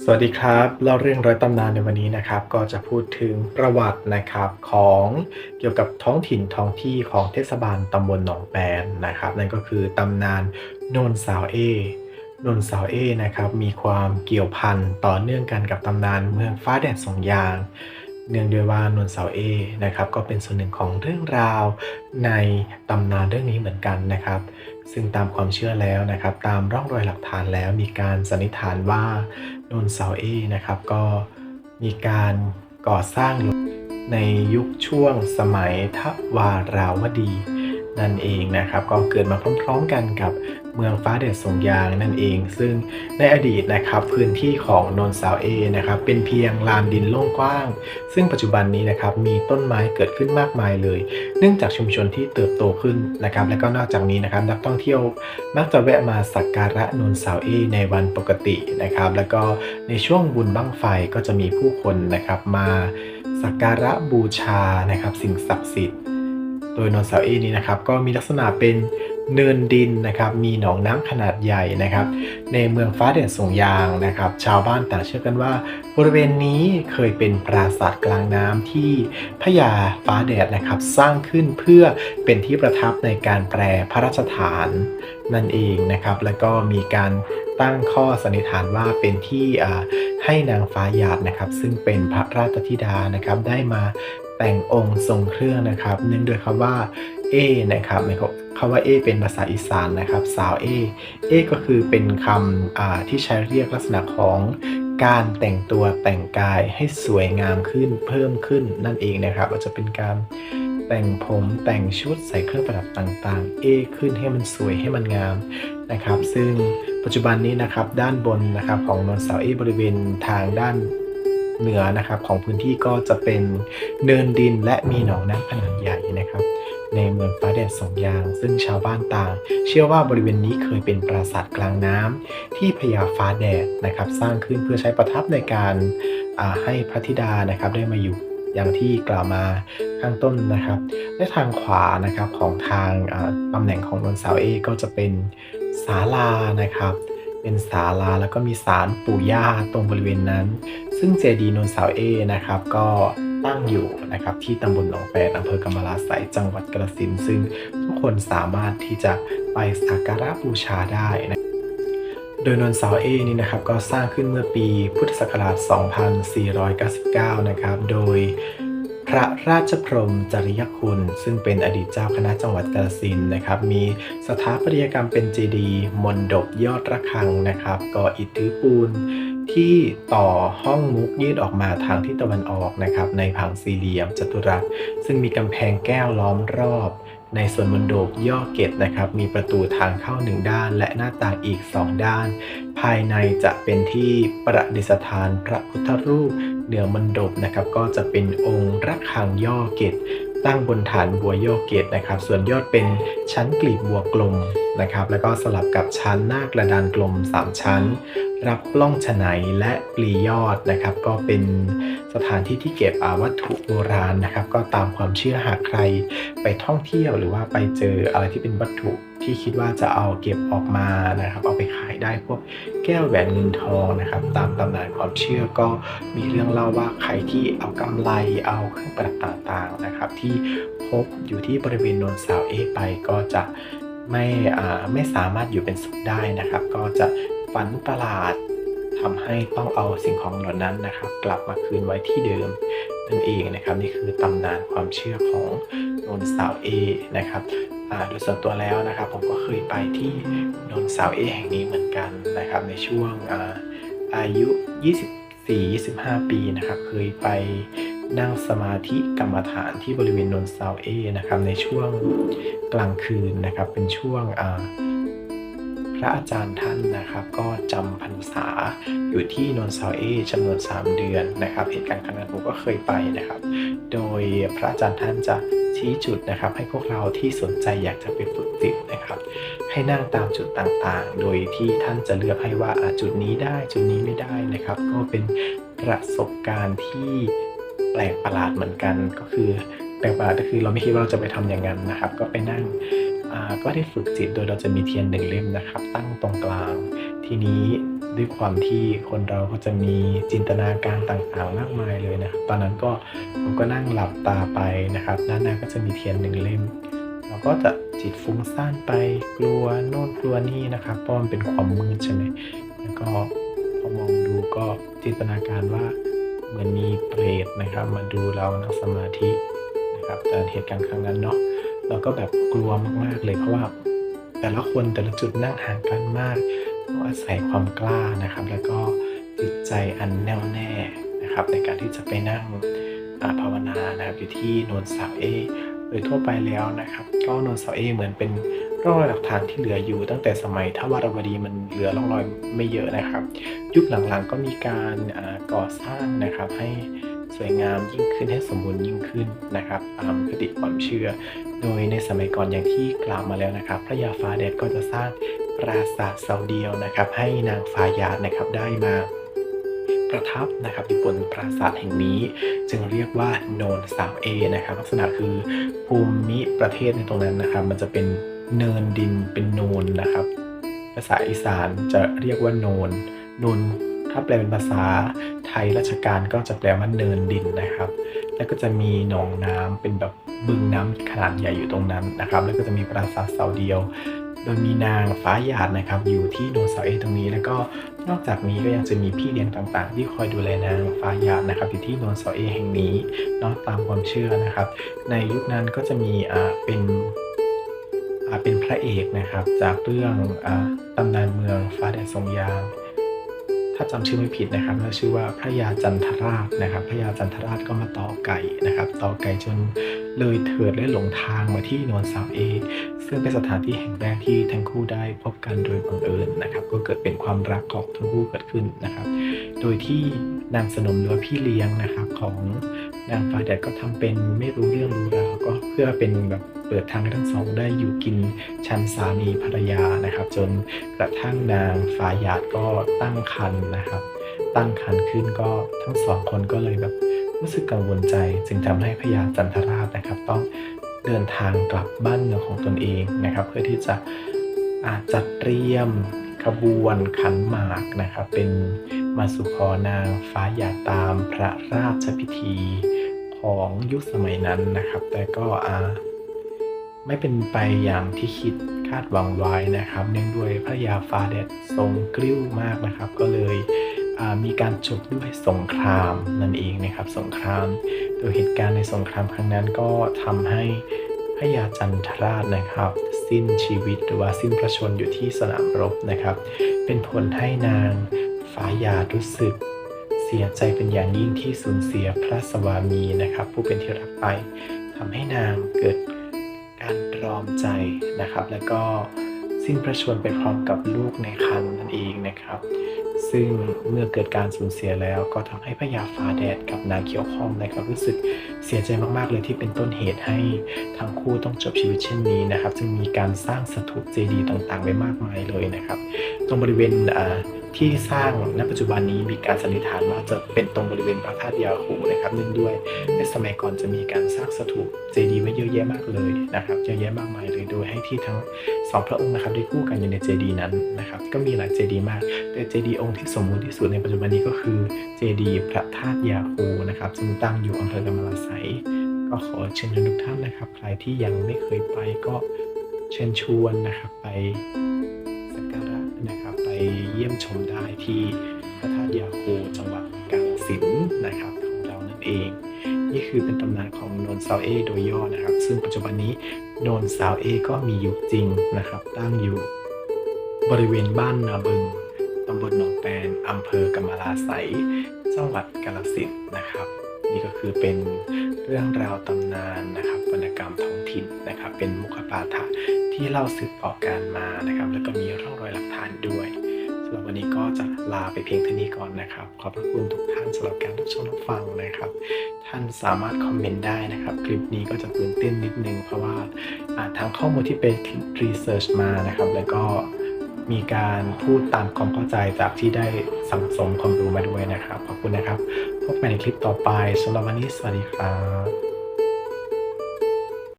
สวัสดีครับเล่าเรื่องร้อยตำนานในวันนี้นะครับ ก็จะพูดถึงประวัตินะครับของเกี่ยวกับท้องถิ่นท้องที่ของเทศบาลตำบลหนองแปนนะครับ นั่นก็คือตำนานโนนสาวเอนนสาวเอนะครับมีความเกี่ยวพันต่อเนื่องกันกับตำนานเมืองฟ้าแดดสองยาง เนื่องด้วยว่านนสาวเอนะครับก็เป็นส่วนหนึ่งของเรื่องราวในตำนานเรื่องนี้เหมือนกันนะครับ ซึ่งตามความเชื่อแล้วนะครับ ตามร่องรอยหลักฐานแล้วมีการสันนิษฐานว่านนเสาเอนะครับ ก็มีการก่อสร้างในยุคช่วงสมัยทวาราวดี นั่นเองนะครับก็เกิดมาพร้อมๆกันกับเมืองฟ้าเดชสงยางนั่นเอง ซึ่งในอดีตนะครับพื้นที่ของนนสาวเอนะครับเป็นเพียงลานดินโล่งกว้าง ซึ่งปัจจุบันนี้นะครับมีต้นไม้เกิดขึ้นมากมายเลย เนื่องจากชุมชนที่เติบโตขึ้นนะครับและก็นอกจากนี้นะครับนักท่องเที่ยวมักจะแวะมาสักการะนนสาวเอในวันปกตินะครับแล้วก็ในช่วงบุญบั้งไฟก็จะมีผู้คนนะครับมาสักการะบูชานะครับสิ่งศักดิ์สิทธิ์ โดยนนเสาเอนี้นะครับก็มีลักษณะเป็นเนินดินนะครับ มีหนองน้ำขนาดใหญ่นะครับ ในเมืองฟ้าเด่นสงยางนะครับ ชาวบ้านต่างเชื่อกันว่าบริเวณนี้เคยเป็นปราสาทกลางน้ำที่พญาฟ้าแดดนะครับ สร้างขึ้นเพื่อเป็นที่ประทับในการแปรพระราชฐานนั่นเองนะครับ แล้วก็มีการตั้งข้อสันนิษฐานว่าเป็นที่ให้นางฟ้าหยาดนะครับ ซึ่งเป็นพระราชธิดานะครับได้มา แต่งองค์ทรงเครื่องนะครับ เนื่องด้วยคำว่าเอนะครับคำว่าเอเป็นภาษาอีสานนะครับ สาวเอเอก็คือเป็นคำที่ใช้เรียกลักษณะของการแต่งตัวแต่งกายให้สวยงามขึ้นเพิ่มขึ้นนั่นเองนะครับก็จะเป็นการแต่งผมแต่งชุดใส่เครื่องประดับต่างๆ เอขึ้นให้มันสวยให้มันงามนะครับ ซึ่งปัจจุบันนี้นะครับด้านบนนะครับของนนเสาเอบริเวณทางด้าน เหนือนะครับของพื้นที่ก็จะเป็นเนินดินและมีหนองน้ำขนาดใหญ่นะครับ ในเมืองฟ้าแดดสองยาง ซึ่งชาวบ้านต่าง เชื่อว่าบริเวณนี้เคยเป็นปราสาทกลางน้ำที่พญาฟ้าแดดนะครับ สร้างขึ้นเพื่อใช้ประทับในการให้พระธิดานะครับได้มาอยู่อย่างที่กล่าวมาข้างต้นนะครับ และทางขวานะครับของทางตำแหน่งของนนเสาเอก็จะเป็นศาลานะครับ เป็นศาลาแล้วก็มีศาลปู่ย่าตรงบริเวณนั้น ซึ่งเจดีย์นนสาวเอนะครับ ก็ตั้งอยู่นะครับที่ตำบลหนองแปดอำเภอกำมะลาไสยจังหวัดกระสินซึ่งทุกคนสามารถที่จะไปสักการะบูชาได้นะโดยนนสาวเอนี่นะครับก็สร้างขึ้นเมื่อปีพุทธศักราช 2499 นะครับ โดย ระราชพรมจริยคุณ ซึ่งเป็นอดีตเจ้าคณะจังหวัดกาฬสินนะครับ มีสถาปัตยกรรมเป็นเจดีย์มนดบยอดระฆังนะครับก่ออิฐถือปูนที่ต่อห้องมุกยื่นออกมาทางทิศตะวันออกนะครับ ในผังสี่เหลี่ยมจัตุรัส ซึ่งมีกำแพงแก้วล้อมรอบ ในส่วนมณฑปย่อเกตนะครับ มีประตูทางเข้าหนึ่งด้าน และหน้าต่างอีกสองด้าน ภายในจะเป็นที่ประดิษฐานพระพุทธรูปเหนือมณฑปนะครับ ก็จะเป็นองค์ระฆังย่อเกตตั้งบนฐานบัวโยเกตนะครับ ส่วนยอดเป็นชั้นกลีบบัวกลมนะครับ แล้วก็สลับกับชั้นหน้ากระดานกลม 3 ชั้น รับปล้องฉไนและปลียอดนะครับ ก็เป็นสถานที่ที่เก็บอาวัตถุโบราณนะครับ ก็ตามความเชื่อหากใครไปท่องเที่ยวหรือว่าไปเจออะไรที่เป็นวัตถุ ที่คิดว่าจะเอาเก็บออกมานะครับ เอาไปขายได้พวกแก้วแหวนเงินทองนะครับ ตามตำนานความเชื่อก็มีเรื่องเล่าว่าใครที่เอากำไรเอาเครื่องประดับต่างๆนะครับ ที่พบอยู่ที่บริเวณโนนสาวเอไปก็จะไม่ไม่สามารถอยู่เป็นสุขได้นะครับ ก็จะฝันประหลาดทำให้ต้องเอาสิ่งของเหล่านั้นนะครับ กลับมาคืนไว้ที่เดิมนั่นเองนะครับ นี่คือตำนานความเชื่อของโนนสาวเอนะครับ โดยส่วนตัวแล้วนะครับ ผมก็เคยไปที่นนสาวเอแห่งนี้เหมือนกันนะครับ ในช่วงอาอายุ 24-25 ปีนะครับ เคยไปนั่งสมาธิกรรมฐานที่บริเวณนนซาวเอนะครับในช่วงกลางคืนนะครับ เป็นช่วงพระอาจารย์ท่านนะครับ ก็จำพรรษาอยู่ที่นนซาวเอจำนวน 3 เดือนนะครับเหตุการณ์ครั้งนั้นผมก็เคยไปนะครับ โดยพระอาจารย์ท่านจะ ชี้จุดนะครับ ให้พวกเราที่สนใจอยากจะไปฝึกจิตนะครับ ให้นั่งตามจุดต่างๆ โดยที่ท่านจะเลือกให้ว่าจุดนี้ได้จุดนี้ไม่ได้นะครับ ก็เป็นประสบการณ์ที่แปลกประหลาดเหมือนกันก็คือแปลกประหลาดก็คือเราไม่คิดว่าเราจะไปทำอย่างนั้นนะครับ ก็ไปนั่ง ก็ได้ฝึกจิตโดยเราจะมีเทียนหนึ่งเล่มนะครับ ตั้งตรงกลาง ทีนี้ด้วยความที่คนเราก็จะมีจินตนาการต่างๆ มากมายเลยนะครับตอนนั้นก็ผมก็นั่งหลับตาไปนะครับด้านหน้าก็จะมีเทียนหนึ่งเล่มเราก็จะจิตฟุ้งซ่านไปกลัวโน่นกลัวนี่นะครับเพราะมันเป็นความมืดใช่ไหมแล้วก็พอมองดูก็จินตนาการว่าเหมือนมีเปรตนะครับ มาดูเรานั่งสมาธินะครับแต่เหตุการณ์ครั้งนั้นเนาะ เราก็แบบกลัวมากๆเลยเพราะว่าแต่ละคนแต่ละจุดนั่งห่างกันมากต้องอาศัยความกล้านะครับ แล้วก็จิตใจอันแน่วแน่นะครับ ในการที่จะไปนั่งภาวนานะครับอยู่ที่โนนสาวเอโดยทั่วไปแล้วนะครับ ก็โนนสาวเอเหมือนเป็นร่องรอยหลักฐานที่เหลืออยู่ ตั้งแต่สมัยทวารวดีมันเหลือร่องรอยไม่เยอะนะครับ ยุคหลังๆก็มีการก่อสร้างนะครับให้ สวยงามยิ่งขึ้นให้สมบูรณ์ยิ่งขึ้นนะครับ ตามคติความเชื่อ โดยในสมัยก่อนอย่างที่กล่าวมาแล้วนะครับ พระยาฟ้าแดดก็จะสร้างปราสาทเสาเดียวนะครับ ให้นางฟ้ายาดนะครับได้มาประทับนะครับอยู่บนปราสาทแห่งนี้ จึงเรียกว่าโนนสาวเอนะครับลักษณะคือภูมิประเทศในตรงนั้นนะครับ มันจะเป็นเนินดินเป็นโนนนะครับ ภาษาอีสานจะเรียกว่าโนนโนน ถ้าแปลเป็นภาษาไทยราชการก็จะแปลว่าเนินดินนะครับ แล้วก็จะมีหนองน้ำเป็นแบบบึงน้ำขนาดใหญ่อยู่ตรงนั้นนะครับ แล้วก็จะมีปราสาทเสาเดียว โดยมีนางฟ้าหยาดนะครับ อยู่ที่โนนเสาเอตรงนี้ แล้วก็นอกจากนี้ก็ยังจะมีพี่เลี้ยงต่างๆ ที่คอยดูแลนางฟ้าหยาดนะครับอยู่ที่โนนเสาเอแห่งนี้เนาะตามความเชื่อนะครับ ในยุคนั้นก็จะมีอ่าเป็นอ่าเป็นพระเอกนะครับจากเรื่องอ่าตำนานเมืองฟ้าแดดทรงยางาจำชื่อไม่ผิดนะครับก็ชื่อว่าพระยาจันทราชนะครับ พระยาจันทราชก็มาต่อไก่นะครับ ต่อไก่จนเลยเถิดและหลงทางมาที่โนนสาวเอ ซึ่งเป็นสถานที่แห่งแรกที่ทั้งคู่ได้พบกันโดยบังเอิญนะครับ ก็เกิดเป็นความรักของทั้งคู่เกิดขึ้นนะครับ โดยที่นางสนมหรือว่าพี่เลี้ยงนะครับของนางฟ้าแดดก็ทำเป็นไม่รู้เรื่องรู้ราวก็ เพื่อเป็นแบบเปิดทางให้ทั้งสองได้อยู่กินชันสามีภรรยานะครับ จนกระทั่งนางฟ้าหยาดก็ตั้งครรภ์นะครับ ตั้งครรภ์ขึ้นก็ทั้งสองคนก็เลยแบบรู้สึกกังวลใจ จึงทำให้พญาจันทราชนะครับ ต้องเดินทางกลับบ้านเมืองของตนเองนะครับ เพื่อที่จะอาจัดเตรียมขบวนขันหมากนะครับ เป็นมาสุขอนางฟ้าหยาดตามพระราชพิธี ของยุคสมัยนั้นนะครับ แต่ก็อาไม่เป็นไปอย่างที่คิดคาดหวังไว้นะครับ เนื่องด้วยพระยาฟาแดดทรงกลิ้วมากนะครับ ก็เลยมีการจบด้วยสงครามนั่นเองนะครับ สงคราม โดยเหตุการณ์ในสงครามครั้งนั้นก็ทำให้พระยาจันทราชนะครับ สิ้นชีวิตหรือว่าสิ้นพระชนอยู่ที่สนามรบนะครับ เป็นผลให้นางฟ้ายารู้สึก สียใจเป็นอย่างยิ่งที่สูญเสียพระสวามีนะครับ ผู้เป็นที่รักไปทำให้นางเกิดการตรอมใจนะครับ แล้วก็สิ้นพระชนม์ไปพร้อมกับลูกในครรภ์นั่นเองนะครับ ซึ่งเมื่อเกิดการสูญเสียแล้วก็ทำให้พญาฟ้าแดดกับนางเขียวข้อมนะครับรู้สึกเสียใจมากๆเลยที่เป็นต้นเหตุให้ทั้งคู่ต้องจบชีวิตเช่นนี้นะครับ จึงมีการสร้างสถูปเจดีย์ต่างๆไว้มากมายเลยนะครับ ตรงบริเวณอ่า ที่สร้างณปัจจุบันนี้มีการสันนิษฐานว่าจะเป็นตรงบริเวณพระธาตุยาคูนะครับเนื่องด้วยในสมัยก่อนจะมีการสร้างสถูปเจดีย์ไว้เยอะแยะมากเลยนะครับเยอะแยะมากมายเลยโดยให้ที่ทั้งสองพระองค์นะครับได้คู่กันอยู่ในเจดีย์นั้นนะครับก็มีหลายเจดีย์มาก แต่เจดีย์องค์ที่สมบูรณ์ที่สุดในปัจจุบันนี้ก็คือเจดีย์พระธาตุยาคูนะครับซึ่งตั้งอยู่อำเภอกำมะลาไสยก็ขอเชิญชวนทุกท่านนะครับ ใครที่ยังไม่เคยไปก็เชิญชวนนะครับไป เยี่ยมชมได้ที่พระธาตุยาคูจังหวัดกาฬสินธุ์นะครับของเรานั่นเอง นี่คือเป็นตำนานของโนนซาวเอโดยย่อนะครับ ซึ่งปัจจุบันนี้โนนซาวเอก็มีอยู่จริงนะครับ ตั้งอยู่บริเวณบ้านนาบึงตำบลหนองแปนอำเภอกำมะลาไสจังหวัดกาฬสินธุ์นะครับ นี่ก็คือเป็นเรื่องราวตำนานนะครับวรรณกรรมท้องถิ่นนะครับ เป็นมุขปาฐะที่เล่าสืบต่อกันมานะครับ แล้วก็มีร่องรอยหลักฐานด้วย สำหรับวันนี้ก็จะลาไปเพียงเท่านี้ก่อนนะครับ ขอบพระคุณทุกท่านสำหรับการรับชมรับฟังนะครับ ท่านสามารถคอมเมนต์ได้นะครับ คลิปนี้ก็จะตื่นเต้นนิดนึง เพราะว่าอ่าทางข้อมูลที่ไปรีเสิร์ชมานะครับ แล้วก็มีการพูดตามความเข้าใจจากที่ได้สังสมความรู้มาด้วยนะครับ ขอบคุณนะครับ พบกันในคลิปต่อไปสำหรับวันนี้สวัสดีครับ